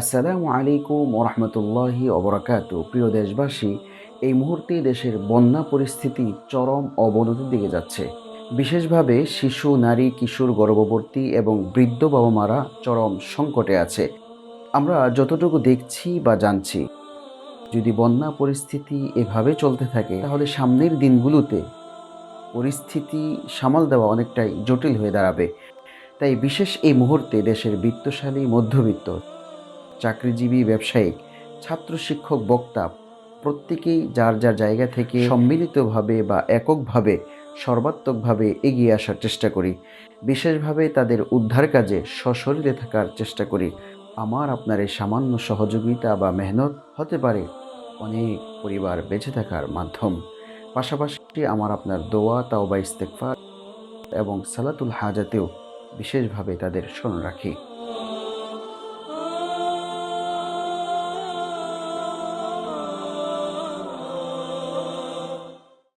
আসসালামু আলাইকুম ওরহমতুল্লাহি অবরাকাত প্রিয় দেশবাসী, এই মুহূর্তে দেশের বন্যা পরিস্থিতি চরম অবনতির দিকে যাচ্ছে। বিশেষভাবে শিশু, নারী, কিশোর গর্ভবর্তী এবং বৃদ্ধ বাবা মারা চরম সংকটে আছে। আমরা যতটুকু দেখছি বা জানছি, যদি বন্যা পরিস্থিতি এভাবে চলতে থাকে, তাহলে সামনের দিনগুলোতে পরিস্থিতি সামাল দেওয়া অনেকটাই জটিল হয়ে দাঁড়াবে। তাই বিশেষ এই মুহূর্তে দেশের বিত্তশালী, মধ্যবিত্ত চাকরিজীবী ব্যবসায়িক, ছাত্র শিক্ষক, বক্তা, প্রত্যেকেই যার যার জায়গা থেকে সম্মিলিতভাবে বা এককভাবে, সর্বাত্মকভাবে এগিয়ে আসার চেষ্টা করি। বিশেষভাবে তাদের উদ্ধার কাজে সশরীরে থাকার চেষ্টা করি। আমার আপনার এই সামান্য সহযোগিতা বা মেহনত হতে পারে অনেক পরিবার বেঁচে থাকার মাধ্যম। পাশাপাশি আমার আপনার দোয়া তাও বা ইস্তেকফার এবং সালাতুল হাজাতেও বিশেষভাবে তাদের স্মরণ রাখি।